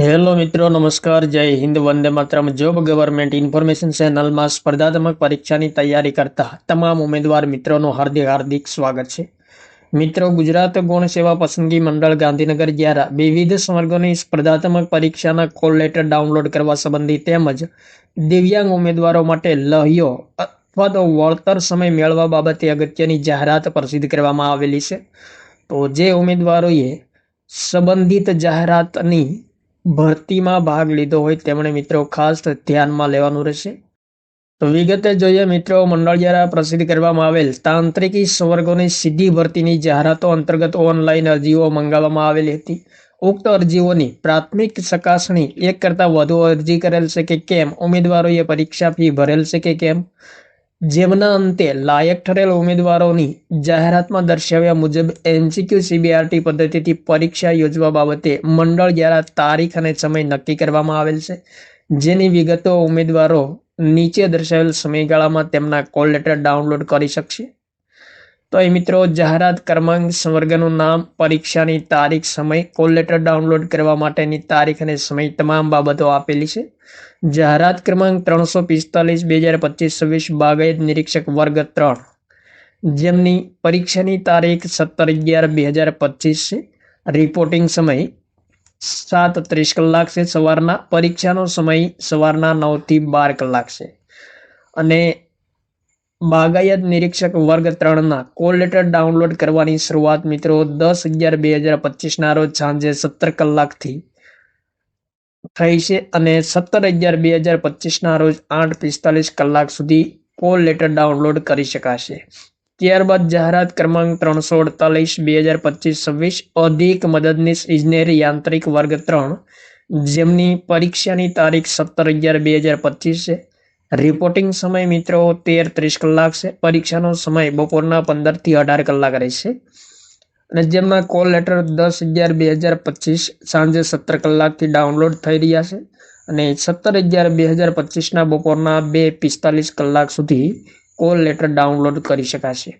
Hello મિત્રો, નમસ્કાર, જય હિન્દ, વંદે માત્રમ. જોબ ગવર્મેન્ટ ઇન્ફોર્મેશન ચેનલમાં સ્પર્ધાત્મક પરીક્ષાની તૈયારી કરતા તમામ ઉમેદવાર મિત્રોનું હાર્દિક હાર્દિક સ્વાગત છે. મિત્રો, ગુજરાત ગૌણ સેવા પસંદગી મંડળ ગાંધીનગર દ્વારા વિવિધ સ્વર્ગોની સ્પર્ધાત્મક પરીક્ષાના કોલ લેટર ડાઉનલોડ કરવા સંબંધી તેમજ દિવ્યાંગ ઉમેદવારો માટે લહ્યો અથવા તો વળતર સમય મેળવવા બાબતે અગત્યની જાહેરાત પ્રસિદ્ધ કરવામાં આવેલી છે. તો જે ઉમેદવારોએ સંબંધિત જાહેરાતની ભરતીમાં ભાગ લીધો હોય તેમણે મિત્રો ખાસ ધ્યાનમાં લેવાનું રહેશે. તો વિગતે જોઈએ મિત્રો, મંડળ દ્વારા પ્રસિદ્ધ કરવામાં આવેલ તાંત્રિકી સ્વર્ગોની સીધી ભરતીની જાહેરાતો અંતર્ગત ઓનલાઈન અરજીઓ મંગાવવામાં આવેલી હતી. ઉક્ત અરજીઓની પ્રાથમિક ચકાસણી એક કરતાં વધુ અરજી કરેલ છે કે કેમ? ઉમેદવારોએ પરીક્ષા ફી ભરેલ છે કે કેમ? જેમના અંતે લાયક ઠરેલ ઉમેદવારોની જાહેરાતમાં દર્શાવ્યા મુજબ એમસીક્યુ સીબીઆરટી પદ્ધતિથી પરીક્ષા યોજવા બાબતે મંડળ દ્વારા તારીખ અને સમય નક્કી કરવામાં આવેલ છે. જેની વિગતો ઉમેદવારો નીચે દર્શાવેલ સમયગાળામાં તેમના કોલ લેટર ડાઉનલોડ કરી શકશે. તો એ મિત્રો, જાહેરાત ક્રમાંક સંવર્ગનું નામ, પરીક્ષાની તારીખ, સમય, કોલ લેટર ડાઉનલોડ કરવા માટેની તારીખ અને સમય તમામ બાબતો આપેલી છે. જાહેરાત ક્રમાંક ત્રણસો પિસ્તાલીસ બે હજાર પચીસ, છવ્વીસ, બાગાયત નિરીક્ષક વર્ગ ત્રણ. જેમની પરીક્ષાની તારીખ સત્તર અગિયાર બે હજાર પચીસ છે. રિપોર્ટિંગ સમય સાત ત્રીસ કલાક છે. સવારના પરીક્ષાનો સમય સવારના નવથી બાર કલાક છે. અને બાગાયત નિરીક્ષક વર્ગ ત્રણના કોલ લેટર ડાઉનલોડ કરવાની શરૂઆત મિત્રો દસ અગિયાર બે હજાર પચીસના રોજ સાંજે સત્તર કલાકથી થઈ છે અને સત્તર અગિયાર બે હજાર પચીસના રોજ આઠ પિસ્તાલીસ કલાક સુધી કોલ લેટર ડાઉનલોડ કરી શકાશે. ત્યારબાદ જાહેરાત ક્રમાંક ત્રણસો અડતાલીસ બે હજાર પચીસ છવ્વીસ અધિક મદદનીશ ઇજનેરી યાંત્રિક વર્ગ ત્રણ જેમની પરીક્ષાની તારીખ સત્તર અગિયાર બે હજાર પચીસ છે. રિપોર્ટિંગ સમય મિત્રો તેર ત્રીસ કલાક છે. પરીક્ષાનો સમય બપોરના પંદરથી અઢાર કલાક રહેશે અને જેમના કોલ લેટર દસ અગિયાર બે હજાર પચીસ સાંજે સત્તર કલાકથી ડાઉનલોડ થઈ રહ્યા છે. અને સત્તર અગિયાર બે હજાર પચીસના બપોરના બે પિસ્તાલીસ કલાક સુધી કોલ લેટર ડાઉનલોડ કરી શકાશે.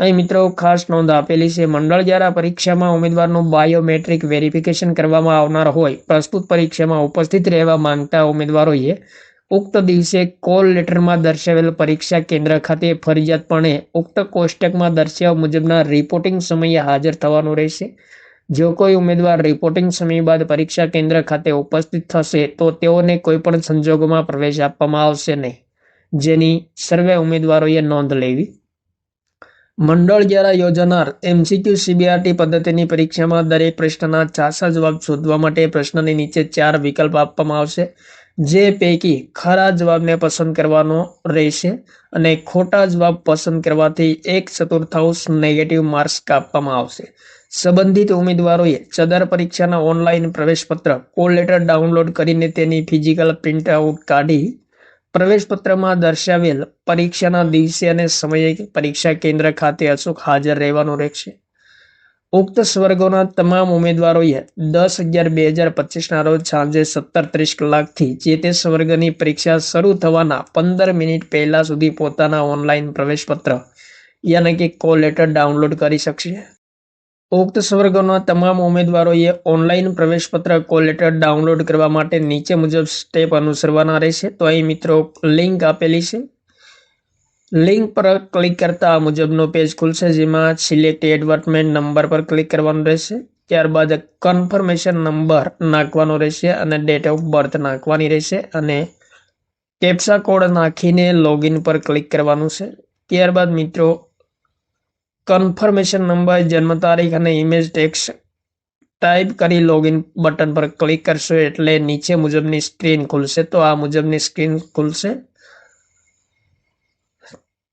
અહીં મિત્રો ખાસ નોંધ આપેલી છે. મંડળ દ્વારા પરીક્ષામાં ઉમેદવારનું બાયોમેટ્રિક વેરિફિકેશન કરવામાં આવનાર હોય, પ્રસ્તુત પરીક્ષામાં ઉપસ્થિત રહેવા માંગતા ઉમેદવારોએ ઉક્ત દિવસે કોલ લેટરમાં દર્શાવેલ પરીક્ષા કેન્દ્ર ખાતે ફરજિયાતપણે ઉક્ત કોષ્ટકમાં દર્શાવ્યા મુજબના રિપોર્ટિંગ સમયે હાજર થવાનું રહેશે. જો કોઈ ઉમેદવાર રિપોર્ટિંગ સમય બાદ પરીક્ષા કેન્દ્ર ખાતે ઉપસ્થિત થશે, તો તેઓને કોઈપણ સંજોગોમાં પ્રવેશ આપવામાં આવશે નહીં. જેની સર્વે ઉમેદવારોએ નોંધ લેવી. મંડળ દ્વારા યોજાનાર એમસીક્યુ સીબીઆરટી પદ્ધતિની પરીક્ષામાં દરેક પ્રશ્નના ચાસા જવાબ શોધવા માટે પ્રશ્નની નીચે ચાર વિકલ્પ આપવામાં આવશે. જે પૈકી ખરા જવાબને પસંદ કરવાનો રહેશે અને ખોટા જવાબ પસંદ કરવાથી એક ચતુર્થાંશ નેગેટિવ માર્ક્સ કાપવામાં આવશે. સંબંધિત ઉમેદવારોએ ચદર પરીક્ષાના ઓનલાઈન પ્રવેશપત્ર કોલ લેટર ડાઉનલોડ કરીને તેની ફિઝિકલ પ્રિન્ટ આઉટ કાઢી પ્રવેશપત્રમાં દર્શાવેલ પરીક્ષાના દિવસે અને સમયે પરીક્ષા કેન્દ્ર ખાતે અચૂક હાજર રહેવાનું રહેશે. ઉક્ત સ્વર્ગોના તમામ ઉમેદવારોએ દસ અગિયાર બે હજાર પચીસના રોજ સાંજે સત્તર ત્રીસ કલાકથી જે તે સ્વર્ગની પરીક્ષા શરૂ થવાના પંદર મિનિટ પહેલાં સુધી પોતાના ઓનલાઈન પ્રવેશપત્ર યાને કે કોલ લેટર ડાઉનલોડ કરી શકશે. ઉક્ત સ્વર્ગોના તમામ ઉમેદવારોએ ઓનલાઈન પ્રવેશપત્ર કોલ લેટર ડાઉનલોડ કરવા માટે નીચે મુજબ સ્ટેપ અનુસરવાના રહેશે. તો અહીં મિત્રો લિંક આપેલી છે. લિંક પર ક્લિક કરતા આ મુજબનો પેજ ખુલશે, જેમાં સિલેક્ટ એડવર્ટમેન્ટ નંબર પર ક્લિક કરવાનું રહેશે. ત્યારબાદ કન્ફર્મેશન નંબર નાખવાનો રહેશે અને ડેટ ઓફ બર્થ નાખવાની રહેશે અને કેપ્સા કોડ નાખીને લોગિન પર ક્લિક કરવાનું છે. ત્યારબાદ મિત્રો કન્ફર્મેશન નંબર જન્મ તારીખ અને ઇમેજ ટેક્સ ટાઈપ કરી લોગિન બટન પર ક્લિક કરશો એટલે નીચે મુજબની સ્ક્રીન ખુલશે. તો આ મુજબની સ્ક્રીન ખુલશે.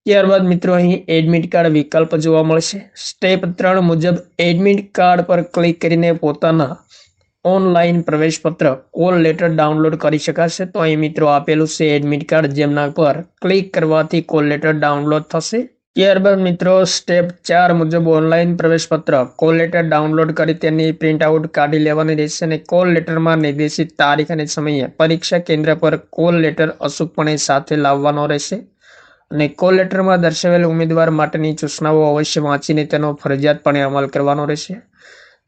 ત્યારબાદ મિત્રો અહીં એડમિટ કાર્ડ વિકલ્પ જોવા મળશે. સ્ટેપ ત્રણ મુજબ એડમિટ કાર્ડ પર ક્લિક કરીને પોતાના ઓનલાઈન પ્રવેશપત્ર કોલ લેટર ડાઉનલોડ કરી શકાશે. તો અહીં મિત્રો આપેલું છે એડમિટ કાર્ડ જેમના પર ક્લિક કરવાથી કોલ લેટર ડાઉનલોડ થશે. ત્યારબાદ મિત્રો સ્ટેપ ચાર મુજબ ઓનલાઈન પ્રવેશપત્ર કોલ લેટર ડાઉનલોડ કરી તેની પ્રિન્ટ આઉટ કાઢી લેવાની રહેશે અને કોલ લેટરમાં નિર્દેશિત તારીખ અને સમયે પરીક્ષા કેન્દ્ર પર કોલ લેટર અચૂકપણે સાથે લાવવાનો રહેશે. અને કોલ લેટરમાં દર્શાવેલ ઉમેદવાર માટેની સૂચનાઓ અવશ્ય વાંચીને તેનો ફરજિયાતપણે અમલ કરવાનો રહેશે.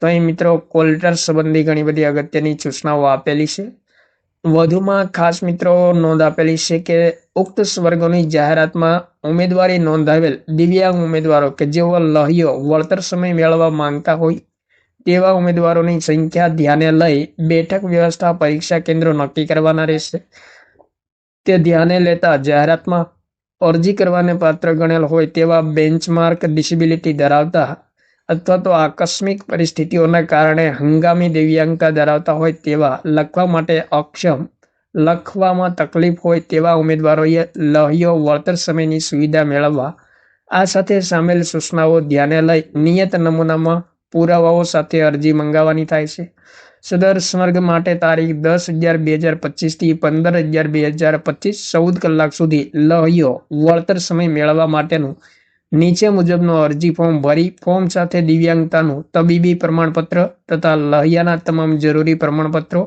તો અહીં મિત્રો કોલ્ટર સંબંધી ઘણી બધી અગત્યની સૂચનાઓ આપેલી છે. વધુમાં ખાસ મિત્રો નોંધ આપેલી છે કે ઉક્ત સ્વર્ગોની જાહેરાતમાં ઉમેદવારી નોંધાવેલ દિવ્યાંગ ઉમેદવારો કે જેઓ લહ્યો વળતર સમય મેળવવા માંગતા હોય, તેવા ઉમેદવારોની સંખ્યા ધ્યાને લઈ બેઠક વ્યવસ્થા પરીક્ષા કેન્દ્રો નક્કી કરવાના રહેશે. તે ધ્યાને લેતા જાહેરાતમાં અરજી કરવાને પાત્ર ગણેલ હોય તેવા બેન્ચમાર્ક ડિસેબિલિટી ધરાવતા અથવા તો આકસ્મિક પરિસ્થિતિઓના કારણે હંગામી દિવ્યાંગતા ધરાવતા હોય તેવા લખવા માટે અક્ષમ, લખવામાં તકલીફ હોય તેવા ઉમેદવારોએ લહ્યો વળતર સમયની સુવિધા મેળવવા. આ સાથે સામેલ સૂચનાઓ ધ્યાને લઈ નિયત નમૂનામાં પુરાવાઓ સાથે અરજી મંગાવવાની થાય છે. સદર સ્વર્ગ માટે તારીખ દસ અગિયાર બે હજાર પચીસથી પંદર અગિયાર બે હજાર પચીસ ચૌદ કલાક સુધી લહ્યો. વળતર સમય મેળવવા માટેનું નીચે મુજબનો અરજી ફોર્મ ભરી ફોર્મ સાથે દિવ્યાંગતાનું તબીબી પ્રમાણપત્ર તથા લહિયાના તમામ જરૂરી પ્રમાણપત્રો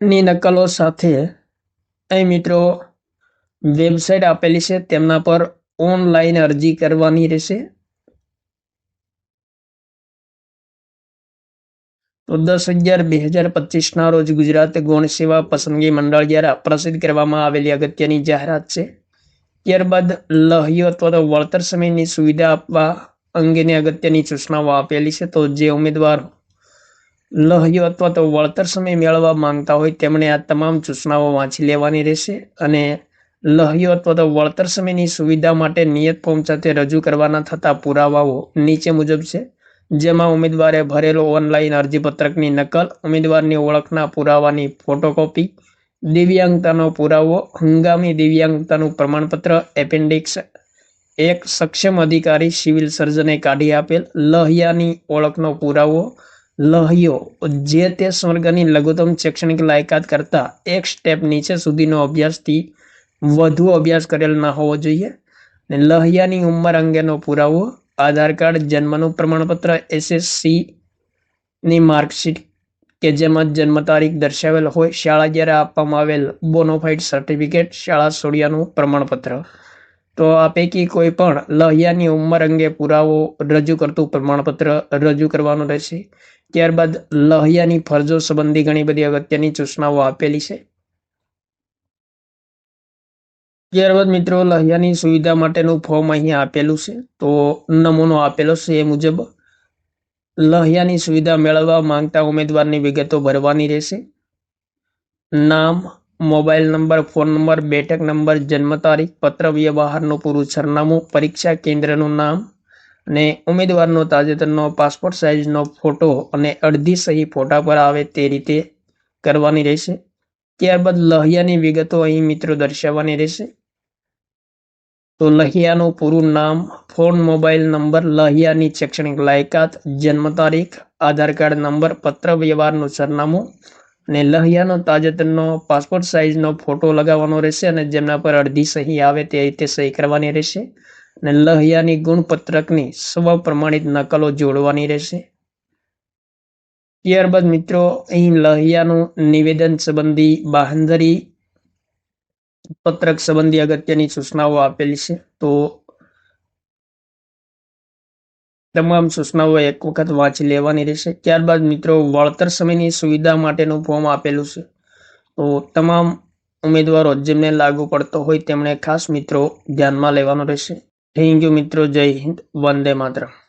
ની નકલો સાથે અહીં મિત્રો વેબસાઇટ આપેલી છે. તેમના પર ઓનલાઈન અરજી કરવાની રહેશે. દસ અગિયાર બે હજાર પચીસના રોજ ગુજરાત ગૌણ સેવા પસંદગી મંડળ દ્વારા પ્રસિદ્ધ કરવામાં આવેલી અગત્યની જાહેરાત છે. ત્યારબાદ લહ્યો અથવા તો વળતર સમયની સુવિધા આપવા અંગેની અગત્યની સૂચનાઓ આપેલી છે. તો જે ઉમેદવાર લહ્યો અથવા તો વળતર સમય મેળવવા માંગતા હોય તેમણે આ તમામ સૂચનાઓ વાંચી લેવાની રહેશે અને લહ્યો અથવા તો વળતર સમયની સુવિધા માટે નિયત ફોર્મ સાથે રજૂ કરવાના થતા પુરાવાઓ નીચે મુજબ છે. જેમાં ઉમેદવારે ભરેલો ઓનલાઈન અરજીપત્રકની નકલ, ઉમેદવારની ઓળખના પુરાવાની ફોટોકોપી દિવ્યાંગતાનો પુરાવો, હંગામી દિવ્યાંગતાનું પ્રમાણપત્ર એપેન્ડિક્સ એક સક્ષમ અધિકારી સિવિલ સર્જને કાઢી આપેલ, લહિયાની ઓળખનો પુરાવો, લહ્યો, જે તે સ્વર્ગની લઘુત્તમ શૈક્ષણિક લાયકાત કરતાં એક સ્ટેપ નીચે સુધીનો અભ્યાસથી વધુ અભ્યાસ કરેલ ન હોવો જોઈએ. ને લહિયાની ઉંમર અંગેનો પુરાવો આધાર કાર્ડ, જન્મનું પ્રમાણપત્ર એસએસસીની માર્કશીટ કે જેમાં જન્મ તારીખ દર્શાવેલ હોય, શાળા દ્વારા આપવામાં આવેલ બોનોફાઇડ સર્ટિફિકેટ શાળા સોડિયાનું પ્રમાણપત્ર. તો આ પૈકી કોઈ પણ લહિયાની ઉંમર અંગે પુરાવો રજૂ કરતું પ્રમાણપત્ર રજૂ કરવાનું રહેશે. ત્યારબાદ લહિયાની ફરજો સંબંધી ઘણી બધી અગત્યની સૂચનાઓ આપેલી છે. ત્યારબાદ મિત્રો લહિયાની સુવિધા માટેનું ફોર્મ અહીંયા આપેલું છે. તો નમૂનો આપેલો છે એ મુજબ લહિયાની સુવિધા મેળવવા માંગતા ઉમેદવારની વિગતો ભરવાની રહેશે. નામ, મોબાઈલ નંબર, ફોન નંબર, બેઠક નંબર, જન્મ તારીખ, પત્ર વ્યવહારનું પૂરું સરનામું, પરીક્ષા કેન્દ્રનું નામ અને ઉમેદવારનો તાજેતરનો પાસપોર્ટ સાઇઝનો ફોટો અને અડધી સહી ફોટા પર આવે તે રીતે કરવાની રહેશે. ત્યારબાદ લહિયાની વિગતો અહીં મિત્રો દર્શાવવાની રહેશે. તો લહિયાનું પૂરું નામ, ફોન મોબાઈલ નંબર, લહિયાની શૈક્ષણિક લાયકાત, જન્મ તારીખ, આધાર કાર્ડ નંબર, પત્ર વ્યવહારનું સરનામું અને લહિયાનો તાજેતરનો પાસપોર્ટ સાઇઝનો ફોટો લગાવવાનો રહેશે અને જેમના પર અડધી સહી આવે તે રીતે સહી કરવાની રહેશે અને લહિયાની ગુણપત્રકની સ્વ પ્રમાણિત નકલો જોડવાની રહેશે. ત્યારબાદ મિત્રો, અહીં લહિયાનું નિવેદન સંબંધી બાંધરી પત્રક સંબંધી અગત્યની સૂચનાઓ આપેલી છે. તો તમામ સૂચનાઓ એક વખત વાંચી લેવાની રહેશે. ત્યારબાદ મિત્રો, વળતર સમયની સુવિધા માટેનું ફોર્મ આપેલું છે. તો તમામ ઉમેદવારો જેમને લાગુ પડતો હોય તેમણે ખાસ મિત્રો ધ્યાનમાં લેવાનો રહેશે. થેન્ક યુ મિત્રો. જય હિન્દ. વંદે માતરમ.